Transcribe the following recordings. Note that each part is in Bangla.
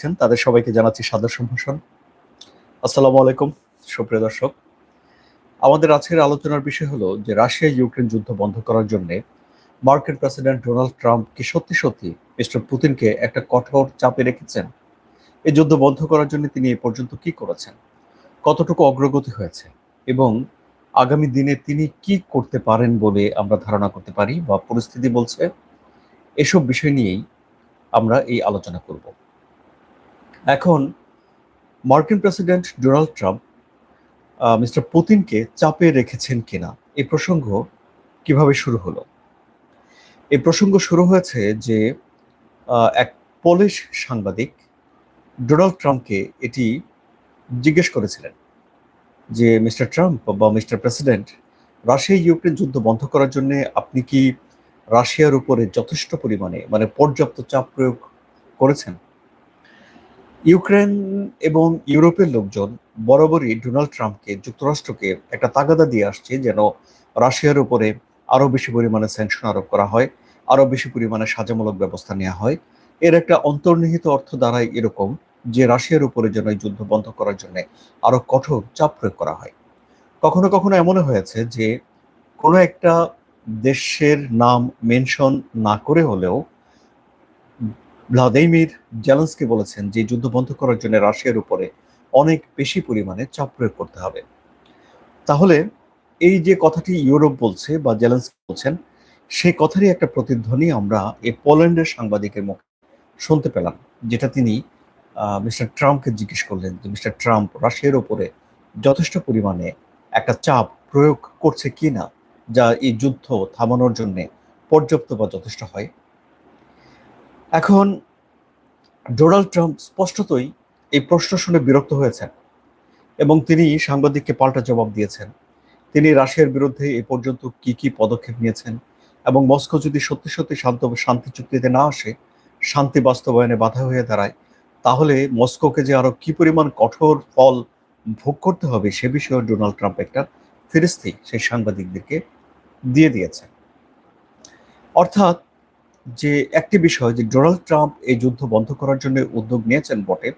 আছেন তাদের সবাইকে জানাচ্ছি সাদর সম্ভাষণ। আসসালামু আলাইকুম, সুপ্রিয় দর্শক। আমাদের আজকের আলোচনার বিষয় হলো যে রাশিয়া ইউক্রেন যুদ্ধ বন্ধ করার জন্য মার্কিন প্রেসিডেন্ট ডোনাল্ড ট্রাম্প কি সত্যি সত্যি মিস্টার পুতিনকে একটা কঠোর চাপে রেখেছেন? এই যুদ্ধ বন্ধ করার জন্য তিনি এ পর্যন্ত কি করেছেন? কতটুকু অগ্রগতি হয়েছে? এবং আগামী দিনে তিনি কি করতে পারেন বলে আমরা ধারণা করতে পারি বা পরিস্থিতি বলছে? এসব বিষয় নিয়েই আমরা এই আলোচনা করব। এখন মার্কিন প্রেসিডেন্ট ডোনাল্ড ট্রাম্প মিস্টার পুতিনকে চাপে রেখেছেন কিনা? এই প্রসঙ্গ কীভাবে শুরু হলো? এই প্রসঙ্গ শুরু হয়েছে যে এক পোলিশ সাংবাদিক ডোনাল্ড ট্রাম্পকে এটি জিজ্ঞেস করেছিলেন যে, মিস্টার ট্রাম্প বা মিস্টার প্রেসিডেন্ট, রাশিয়া ইউক্রেন যুদ্ধ বন্ধ করার জন্য আপনি কি রাশিয়ার উপরে যথেষ্ট পরিমাণে মানে পর্যাপ্ত চাপ প্রয়োগ করেছেন? ইউক্রেন এবং ইউরোপের লোকজন বরাবরই ডোনাল্ড ট্রাম্পকে যুক্তরাষ্ট্রকে একটা তাগাদা দিয়ে আসছে যেন রাশিয়ার উপরে আরও বেশি পরিমাণে স্যাংশন আরোপ করা হয় আরও বেশি পরিমাণে সাজামূলক ব্যবস্থা নেওয়া হয়। এর একটা অন্তর্নিহিত অর্থ দাঁড়ায় এরকম যে রাশিয়ার উপরে যেন এই যুদ্ধ বন্ধ করার জন্য আরও কঠোর চাপ প্রয়োগ করা হয়। কখনো কখনো এমনও হয়েছে যে কোনো একটা দেশের নাম মেনশন না করে হলেও ভ্লাদিমির জেলেন্সকি বলেছেন যে যুদ্ধ বন্ধ করার জন্য রাশিয়ার উপরে অনেক বেশি পরিমাণে চাপ প্রয়োগ করতে হবে। তাহলে এই যে কথাটি ইউরোপ বলছে বা জেলেন্সকি বলছেন সেই কথারই একটা প্রতিধ্বনি আমরা এই পোল্যান্ডের সাংবাদিকের মুখে শুনতে পেলাম, যেটা তিনি মিস্টার ট্রাম্পকে জিজ্ঞেস করলেন যে, মিস্টার ট্রাম্প, রাশিয়ার উপরে যথেষ্ট পরিমাণে একটা চাপ প্রয়োগ করছে কি না যা এই যুদ্ধ থামানোর জন্য পর্যাপ্ত বা যথেষ্ট হয়? এখন ডোনাল্ড ট্রাম্প স্পষ্টতই এই প্রশ্ন শুনে বিরক্ত হয়েছেন এবং তিনি সাংবাদিককে পাল্টা জবাব দিয়েছেন। তিনি রাশিয়ার বিরুদ্ধে এ পর্যন্ত কি কি পদক্ষেপ নিয়েছেন এবং মস্কো যদি সত্যি সত্যি শান্ত, শান্তি চুক্তিতে না আসে, শান্তি বাস্তবায়নে বাধা হয়ে দাঁড়ায়, তাহলে মস্কোকে যে আরও কি পরিমাণ কঠোর ফল ভোগ করতে হবে সে বিষয়ে ডোনাল্ড ট্রাম্প একটা ফিরিস্তি সেই সাংবাদিকদেরকে দিয়ে দিয়েছেন। অর্থাৎ যে একটি বিষয় যে ডোনাল্ড ট্রাম্প এই যুদ্ধ বন্ধ করার জন্য উদ্যোগ নিয়েছেন বটে,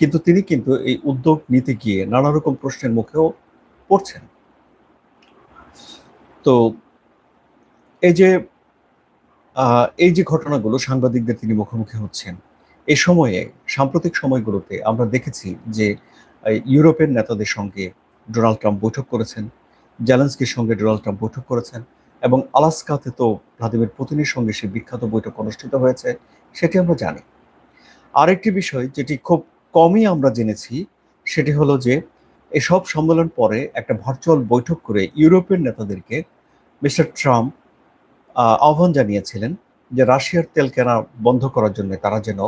কিন্তু তিনি কিন্তু এই উদ্যোগ নিতে গিয়ে নানা রকম প্রশ্নের মুখেও পড়ছেন। তো এই যে এই যে ঘটনাগুলো সাংবাদিকদের তিনি মুখোমুখি হচ্ছেন এই সময়ে, সাম্প্রতিক সময়গুলোতে আমরা দেখেছি যে ইউরোপের নেতাদের সঙ্গে ডোনাল্ড ট্রাম্প বৈঠক করেছেন, জেলেন্সকির সঙ্গে ডোনাল্ড ট্রাম্প বৈঠক করেছেন এবং আলাস্কাতে তো ভ্লাদিমির পুতিনের সঙ্গে সে বিখ্যাত বৈঠক অনুষ্ঠিত হয়েছে, সেটি আমরা জানি। আরেকটি বিষয় যেটি খুব কমই আমরা জেনেছি, সেটি হলো যে এসব সম্মেলন পরে একটা ভার্চুয়াল বৈঠক করে ইউরোপের নেতাদেরকে মিস্টার ট্রাম্প আহ্বান জানিয়েছিলেন যে রাশিয়ার তেল কেনা বন্ধ করার জন্য তারা যেন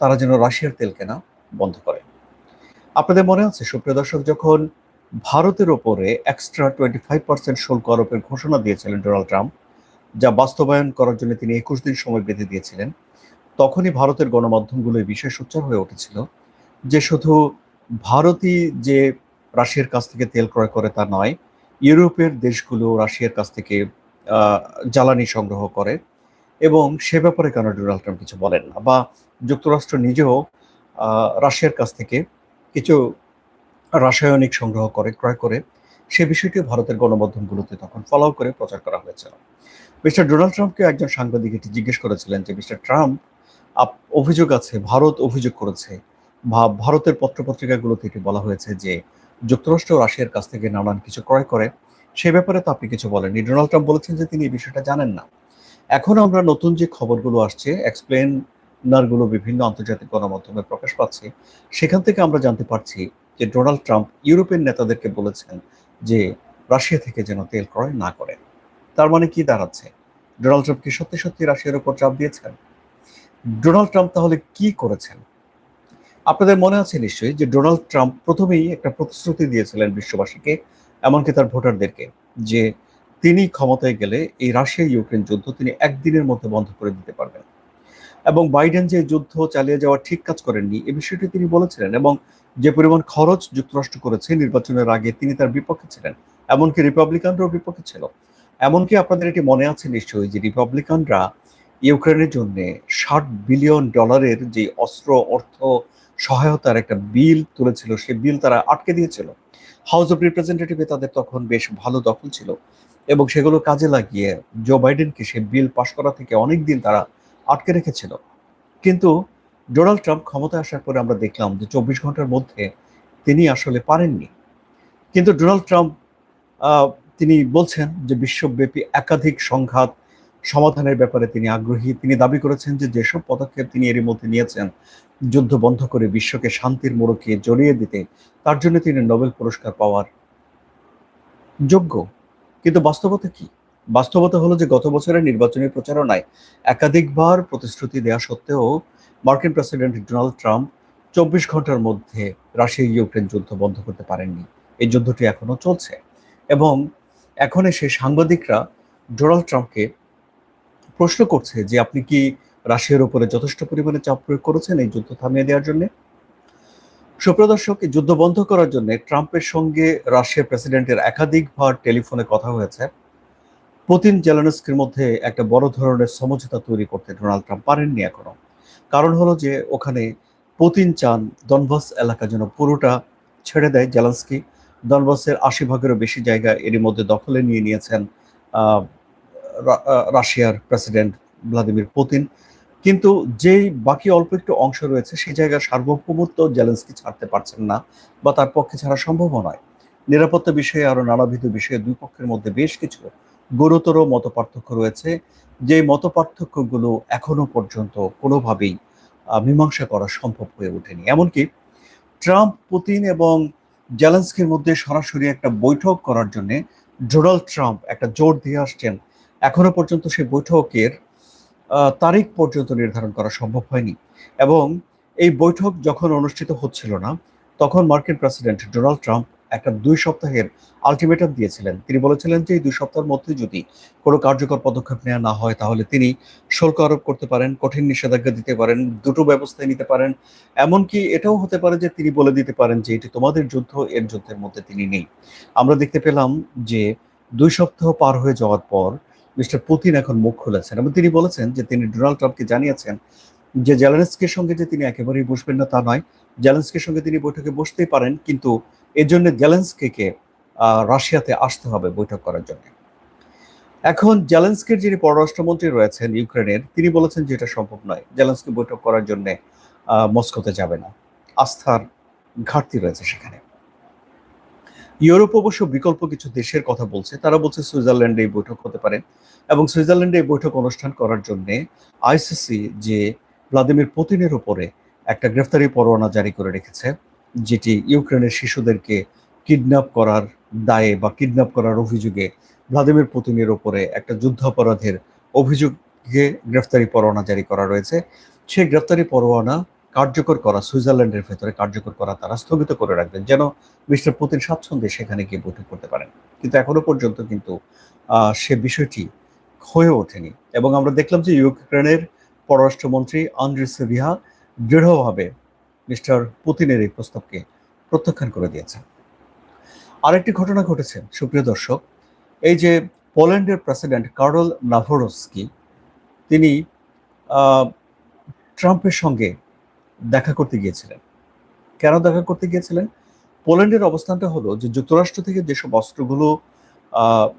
তারা যেন রাশিয়ার তেল কেনা বন্ধ করে। আপনাদের মনে আছে, সুপ্রিয় দর্শক, যখন ভারতের ওপরে এক্সট্রা টোয়েন্টি ফাইভ পার্সেন্ট শুল্ক আরোপের ঘোষণা দিয়েছিলেন ডোনাল্ড ট্রাম্প, যা বাস্তবায়ন করার জন্য তিনি একুশ দিন সময় বেঁধে দিয়েছিলেন। তখনই ভারতের গণমাধ্যমগুলো এই বিষয়ে সোচ্চার হয়ে উঠেছিল যে শুধু ভারতই যে রাশিয়ার কাছ থেকে তেল ক্রয় করে তা নয়, ইউরোপের দেশগুলো রাশিয়ার কাছ থেকে জ্বালানি সংগ্রহ করে এবং সে ব্যাপারে কেন ডোনাল্ড ট্রাম্প কিছু বলেন না? বা যুক্তরাষ্ট্র নিজেও রাশিয়ার কাছ থেকে কিছু রাসায়নিক সংগ্রহ করে, ক্রয় করে সে বিষয়টি ভারতের গণমাধ্যমগুলোতে তখন ফলো করে প্রচার করা হয়েছিল। মিস্টার ডোনাল্ড ট্রাম্পকে একজন সাংবাদিক এটি জিজ্ঞেস করেছিলেন যে, মিস্টার ট্রাম্প অভিযোগ আছে, ভারত অভিযোগ করেছে বা ভারতের পত্রপত্রিকাগুলোতে এটি বলা হয়েছে যে, যুক্তরাষ্ট্র রাশিয়ার কাছ থেকে নানান কিছু ক্রয় করে, সে ব্যাপারে তো আপনি কিছু বলেননি। ডোনাল্ড ট্রাম্প বলেছেন যে, তিনি এই বিষয়টা জানেন না। এখন আমরা নতুন যে খবরগুলো আসছে এক্সপ্লেনারগুলো বিভিন্ন আন্তর্জাতিক গণমাধ্যমে প্রকাশ পাচ্ছে, সেখান থেকে আমরা জানতে পারছি যে ডোনাল্ড ট্রাম্প ইউরোপের নেতাদেরকে বলেছেন যে রাশিয়া থেকে যেন তেল ক্রয় না করে। তার মানে কি দাঁড়াচ্ছে? ডোনাল্ড ট্রাম্প কি সত্যি সত্যি রাশিয়ার উপর চাপ দিয়েছেন? ডোনাল্ড ট্রাম্প তাহলে কি করেছেন? আপনাদের মনে আছে নিশ্চয়ই যে ডোনাল্ড ট্রাম্প প্রথমেই একটা প্রতিশ্রুতি দিয়েছিলেন বিশ্ববাসীকে, এমনকি তার ভোটারদেরকে, যে তিনি ক্ষমতায় গেলে এই রাশিয়া ইউক্রেন যুদ্ধ তিনি একদিনের মধ্যে বন্ধ করে দিতে পারবেন। এবং বাইডেন যে যুদ্ধ চালিয়ে যাওয়া ঠিক কাজ করেননি, এ বিষয়টি তিনি বলেছিলেন এবং যে পরিমাণ খরচ যুক্তরাষ্ট্র করেছে নির্বাচনের আগে তিনি তার বিপক্ষে ছিলেন, এমনকি রিপাবলিকানরাও বিপক্ষে ছিল। এমনকি আপনাদের এটি মনে আছে নিশ্চয়ই যে রিপাবলিকানরা ইউক্রেনের জন্য ষাট বিলিয়ন ডলারের যে অস্ত্র, অর্থ সহায়তার একটা বিল তুলেছিল সেই বিল তারা আটকে দিয়েছিল। হাউস অফ রিপ্রেজেন্টেটিভে তাদের তখন বেশ ভালো দখল ছিল এবং সেগুলো কাজে লাগিয়ে জো বাইডেনকে সে বিল পাশ করা থেকে অনেক দিন তারা আটকে রেখেছিল। কিন্তু ডোনাল্ড ট্রাম্প ক্ষমতায় আসার পরে আমরা দেখলাম যে চব্বিশ ঘণ্টার মধ্যে তিনি আসলে পারেননি। কিন্তু ডোনাল্ড ট্রাম্প তিনি বলছেন যে বিশ্বব্যাপী একাধিক সংঘাত সমাধানের ব্যাপারে তিনি আগ্রহী। তিনি দাবি করেছেন যে যেসব পদক্ষেপ তিনি এরই মধ্যে নিয়েছেন, যুদ্ধ বন্ধ করে বিশ্বকে শান্তির মোড়কে জড়িয়ে দিতে, তার জন্য তিনি নোবেল পুরস্কার পাওয়ার যোগ্য। কিন্তু বাস্তবতা কি? বাস্তবতা হলো যে গত বছরের নির্বাচনী প্রচারণায় একাধিকবার প্রতিশ্রুতি দেওয়া সত্ত্বেও মার্কিন প্রেসিডেন্ট ডোনাল্ড ট্রাম্প চব্বিশ ঘণ্টার মধ্যে রাশিয়া ইউক্রেন যুদ্ধ বন্ধ করতে পারেননি। এই যুদ্ধটি এখনও চলছে এবং এখন এসে সাংবাদিকরা ডোনাল্ড ট্রাম্পকে প্রশ্ন করছে যে আপনি কি রাশিয়ার উপরে যথেষ্ট পরিমাণে চাপ প্রয়োগ করেছেন এই যুদ্ধ থামিয়ে দেওয়ার জন্য? সুপ্রদর্শক যুদ্ধ বন্ধ করার জন্য ট্রাম্পের সঙ্গে রাশিয়ার প্রেসিডেন্টের একাধিকবার টেলিফোনে কথা হয়েছে। পুতিন জেলানস্কির মধ্যে একটা বড় ধরনের সমঝোতা তৈরি করতে ডোনাল্ড ট্রাম্প পারেননি এখনও। কারণ হলো যে, ওখানে পুতিন চান দনবাস এলাকা যেন পুরোটা ছেড়ে দেয় জেলান্সকি। দনবাসের আশি ভাগেরও বেশি জায়গা এরই মধ্যে দখলে নিয়ে নিয়েছেন রাশিয়ার প্রেসিডেন্ট ভ্লাদিমির পুতিন। কিন্তু যেই বাকি অল্প একটু অংশ রয়েছে, সেই জায়গার সার্বভৌমত্ব জেলেন্সকি ছাড়তে পারছেন না বা তার পক্ষে ছাড়া সম্ভব নয়। নিরাপত্তা বিষয়ে আরও নানাবিধ বিষয়ে দুই পক্ষের মধ্যে বেশ কিছু গুরুতর মত পার্থক্য রয়েছে। যে মত পার্থক্যগুলো এখনও পর্যন্ত কোনোভাবেই মীমাংসা করা সম্ভব হয়ে ওঠেনি। এমনকি ট্রাম্প, পুতিন এবং জেলেন্সকির মধ্যে সরাসরি একটা বৈঠক করার জন্য ডোনাল্ড ট্রাম্প একটা জোর দিয়ে আসছেন। এখনও পর্যন্ত সেই বৈঠকের তারিখ পর্যন্ত নির্ধারণ করা সম্ভব হয়নি। এবং এই বৈঠক যখন অনুষ্ঠিত হচ্ছিল না, তখন মার্কিন প্রেসিডেন্ট ডোনাল্ড ট্রাম্প একটা দুই সপ্তাহের আলটিমেটাম দিয়েছিলেন। তিনি বলেছিলেন যে, এই দুই সপ্তাহের মধ্যে যদি কোনো কার্যকর পদক্ষেপ নেওয়া না হয়, তাহলে তিনি শুল্ক আরোপ করতে পারেন, কঠিন নিষেধাজ্ঞা দিতে পারেন, দুটো ব্যবস্থায় নিতে পারেন। এমনকি এটাও হতে পারে যে, তিনি বলে দিতে পারেন যে, এটি তোমাদের যুদ্ধ, এর যুদ্ধের মধ্যে তিনি নেই। আমরা দেখতে পেলাম যে, দুই সপ্তাহ পার হয়ে যাওয়ার পর মিস্টার পুতিন এখন মুখ খুলেছেন এবং তিনি বলেছেন যে, তিনি ডোনাল্ড ট্রাম্পকে জানিয়েছেন যে, জেলেন্সকির সঙ্গে যে, তিনি একেবারেই বসবেন না, তা নয়। জেলেন্সকির সঙ্গে তিনি বৈঠকে বসতেই পারেন, কিন্তু এর জন্য জেলেন্সকিকে রাশিয়াতে আসতে হবে বৈঠক করার জন্য। এখন জেলেন্সকির যিনি পররাষ্ট্রমন্ত্রী রয়েছেন ইউক্রেনের, তিনি বলেছেন যে এটা সম্ভব নয়। জেলেন্সকি বৈঠক করার জন্য মস্কোতে যাবে না। আস্থার ঘাটতি রয়েছে সেখানে। ইউরোপ অবশ্য বিকল্প কিছু দেশের কথা বলছে। তারা বলছে সুইজারল্যান্ডে এই বৈঠক হতে পারে এবং সুইজারল্যান্ডে এই বৈঠক অনুষ্ঠান করার জন্য আইসিসি যে ভ্লাদিমির পুতিনের উপরে একটা গ্রেফতারি পরোয়ানা জারি করে রেখেছে। যেটি ইউক্রেনের শিশুদেরকে কিডন্যাপ করার দায়ে বা কিডন্যাপ করার অভিযোগে ভ্লাদিমির পুতিনের ওপরে একটা যুদ্ধাপরাধের অভিযোগে গ্রেফতারি পরোয়ানা জারি করা রয়েছে। সেই গ্রেফতারি পরোয়ানা কার্যকর করা সুইজারল্যান্ডের ভেতরে কার্যকর করা তারা স্থগিত করে রাখবেন, যেন মিস্টার পুতিন স্বাচ্ছন্দ্যে সেখানে গিয়ে বৈঠক করতে পারেন। কিন্তু এখনও পর্যন্ত কিন্তু সে বিষয়টি হয়ে ওঠেনি। এবং আমরা দেখলাম যে ইউক্রেনের পররাষ্ট্রমন্ত্রী আন্দ্রি সেভিহা দৃঢ়ভাবে মিস্টার পুতিনের এই প্রস্তাবকে প্রত্যাখ্যান করে দিয়েছেন। আরেকটি ঘটনা ঘটেছে, সুপ্রিয় দর্শক, এই যে পোল্যান্ডের প্রেসিডেন্ট কার্ল নাভরস্কি, তিনি ট্রাম্পের সঙ্গে দেখা করতে গিয়েছিলেন। কেন দেখা করতে গিয়েছিলেন? পোল্যান্ডের অবস্থানটা হলো যে যুক্তরাষ্ট্র থেকে যেসব অস্ত্রগুলো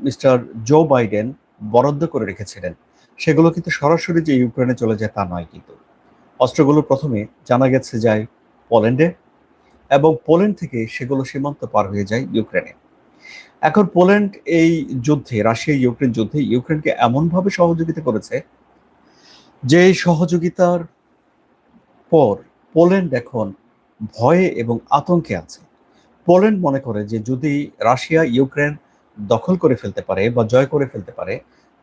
মিস্টার জো বাইডেন বরাদ্দ করে রেখেছিলেন, সেগুলো কিন্তু সরাসরি যে ইউক্রেনে চলে যায় তা নয় কিন্তু। অস্ত্রগুলো প্রথমে জানা গেছে যায় পোল্যান্ডে এবং পোল্যান্ড থেকে সেগুলো সীমান্ত পার হয়ে যায় ইউক্রেনে। এখন পোল্যান্ড এই যুদ্ধে, রাশিয়া ইউক্রেন যুদ্ধে ইউক্রেনকে এমনভাবে সহযোগিতা করেছে যে সহযোগিতার পর পোল্যান্ড এখন ভয়ে এবং আতঙ্কে আছে। পোল্যান্ড মনে করে যে যদি রাশিয়া ইউক্রেন দখল করে ফেলতে পারে বা জয় করে ফেলতে পারে,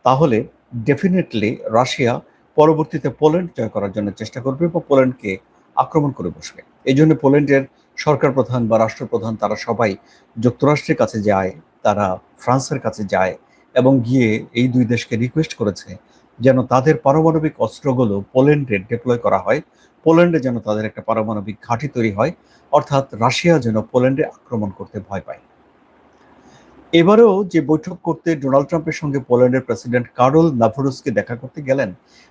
তাহলে ডেফিনেটলি রাশিয়া পরবর্তীতে পোল্যান্ড জয় করার জন্য চেষ্টা করবে বা পোল্যান্ডকে আক্রমণ করে বসবে। এই জন্য পোল্যান্ডের সরকার প্রধান বা রাষ্ট্রপ্রধান তারা সবাই যুক্তরাষ্ট্রের কাছে যায়, তারা ফ্রান্সের কাছে যায় এবং গিয়ে এই দুই দেশকে রিকোয়েস্ট করেছে যেন তাদের পারমাণবিক অস্ত্রগুলো পোল্যান্ডে ডিপ্লয় করা হয়। পোল্যান্ডে যেন তাদের একটা পারমাণবিক ঘাঁটি তৈরি হয়, অর্থাৎ রাশিয়া যেন পোল্যান্ডে আক্রমণ করতে ভয় পায়। এবারেও যে বৈঠক করতে ডোনাল্ড ট্রাম্পের সঙ্গে পোল্যান্ডের প্রেসিডেন্ট কার্ল নাভরুসকে দেখা করতে গেলেন,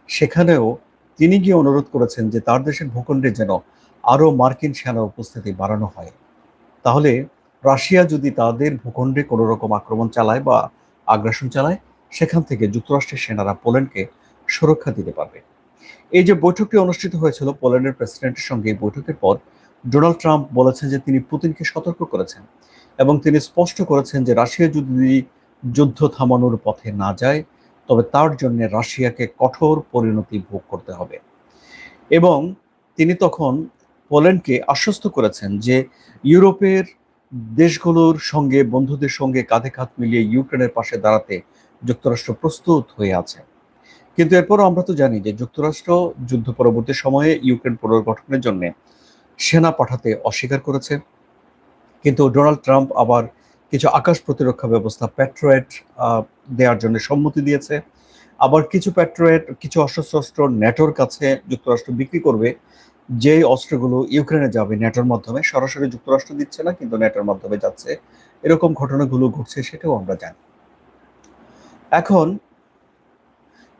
সেখানেও তিনি গিয়ে অনুরোধ করেছেন যে তার দেশের ভূখণ্ডে যেন আরও মার্কিন সেনা উপস্থিতি বাড়ানো হয়। তাহলে রাশিয়া যদি তাদের ভূখণ্ডে কোনো রকম আক্রমণ চালায় বা আগ্রাসন চালায়, সেখান থেকে যুক্তরাষ্ট্রের সেনারা পোল্যান্ডকে সুরক্ষা দিতে পারবে। এই যে বৈঠকটি অনুষ্ঠিত হয়েছিল পোল্যান্ডের প্রেসিডেন্টের সঙ্গে এই বৈঠকের পর, ডোনাল্ড ট্রাম্প বলেছেন যে তিনি পুতিনকে সতর্ক করেছেন এবং তিনি স্পষ্ট করেছেন যে রাশিয়া যদি যুদ্ধ থামানোর পথে না যায়, তবে তার জন্য রাশিয়াকে কঠোর পরিণতি ভোগ করতে হবে। এবং তিনি তখন পোল্যান্ডকে আশ্বস্ত করেছেন যে ইউরোপের দেশগুলোর সঙ্গে, বন্ধুদের সঙ্গে কাঁধে কাঁধ মিলিয়ে ইউক্রেনের পাশে দাঁড়াতে যুক্তরাষ্ট্র প্রস্তুত হয়ে আছে। কিন্তু এরপরও আমরা তো জানি যে যুক্তরাষ্ট্র যুদ্ধ পরবর্তী সময়ে ইউক্রেন পুনর্গঠনের জন্য সেনা পাঠাতে অস্বীকার করেছে। কিন্তু ডোনাল্ড ট্রাম্প আবার কিছু আকাশ প্রতিরক্ষা ব্যবস্থা, প্যাট্রয়েট দেওয়ার জন্য সম্মতি দিয়েছে। আবার কিছু প্যাট্রোয়েট, কিছু অস্ত্রশস্ত্র ন্যাটোর কাছে যুক্তরাষ্ট্র বিক্রি করবে। যে অস্ত্রগুলো ইউক্রেনে যাবে ন্যাটোর মাধ্যমে, সরাসরি যুক্তরাষ্ট্র দিচ্ছে না, কিন্তু ন্যাটোর মাধ্যমে যাচ্ছে। এরকম ঘটনাগুলো ঘটছে সেটাও আমরা জানি। এখন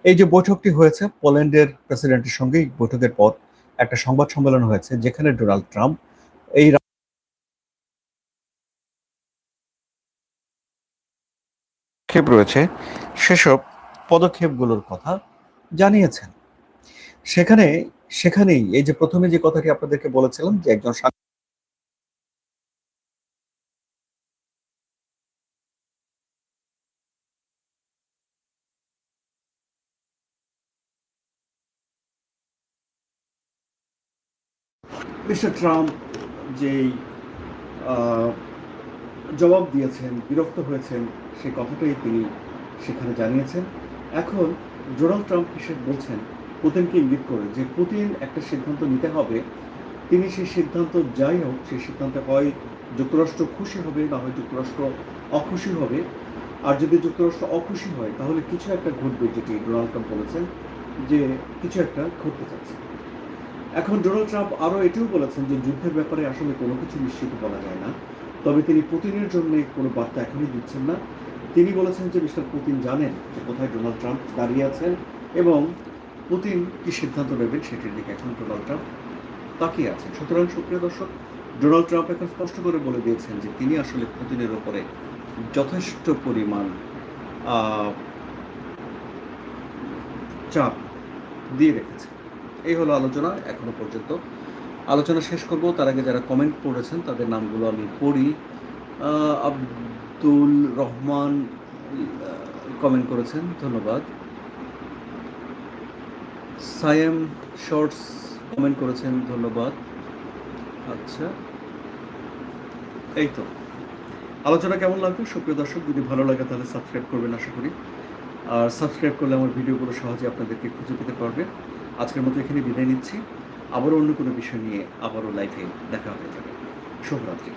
এই যে বৈঠকটি হয়েছে, পোল্যান্ডের প্রেসিডেন্টের সঙ্গে বৈঠকের পর একটা সংবাদ সম্মেলন হয়েছে, যেখানে ডোনাল্ড ট্রাম্প এই পদক্ষেপ রয়েছে। সেসব পদক্ষেপগুলোর কথা জানিয়েছেন। সেখানে, সেখানেই এই যে প্রথমে যে কথাটি আপনাদেরকে বলেছিলাম যে একজন মিস্টার ট্রাম্প যেই জবাব দিয়েছেন, বিরক্ত হয়েছেন, সেই কথাটাই তিনি সেখানে জানিয়েছেন। এখন ডোনাল্ড ট্রাম্প হিসেবে বলছেন? পুতিনকে ইঙ্গিত করে যে পুতিন একটা সিদ্ধান্ত নিতে হবে, তিনি সেই সিদ্ধান্ত যাই হোক, সেই সিদ্ধান্তে হয় যুক্তরাষ্ট্র খুশি হবে না হয় যুক্তরাষ্ট্র অখুশি হবে। আর যদি যুক্তরাষ্ট্র অখুশি হয়, তাহলে কিছু একটা ঘটবে যেটি ডোনাল্ড ট্রাম্প বলেছেন, যে কিছু একটা ঘটতে চাচ্ছে এখন ডোনাল্ড ট্রাম্প আরও এটিও বলেছেন যে যুদ্ধের ব্যাপারে আসলে কোনো কিছু নিশ্চিত বলা যায় না। তবে তিনি পুতিনের জন্য কোনো বার্তা এখনই দিচ্ছেন না। তিনি বলেছেন যে মিস্টার পুতিন জানেন যে কোথায় ডোনাল্ড ট্রাম্প দাঁড়িয়ে আছেন এবং পুতিন কি সিদ্ধান্ত নেবেন সেটির দিকে এখন ডোনাল্ড ট্রাম্প তাকিয়ে আছেন। সুতরাং সুপ্রিয় দর্শক, ডোনাল্ড ট্রাম্প এখন স্পষ্ট করে বলে দিয়েছেন যে তিনি আসলে পুতিনের ওপরে যথেষ্ট পরিমাণ চাপ দিয়ে রেখেছে। এই হলো আলোচনা এখনও পর্যন্ত। আলোচনা শেষ করব। তার আগে যারা কমেন্ট করেছেন তাদের নামগুলো আমি পড়ি। আব্দুল রহমান কমেন্ট করেছেন। ধন্যবাদ। সায়েম শর্টস কমেন্ট করেছেন, ধন্যবাদ। আচ্ছা এই তো। আলোচনা কেমন লাগবে সুপ্রিয় দর্শক, যদি ভালো লাগে তাহলে সাবস্ক্রাইব করবেন, আশা করি। আর সাবস্ক্রাইব করলে আমার ভিডিওগুলো সহজে আপনাদেরকে খুঁজে পেতে পারবে। আজকের মতো এখানে বিদায় নিচ্ছি। আবারও অন্য কোনো বিষয় নিয়ে আবারও লাইফে দেখা হয়ে যাবে। শুভরাত্রি।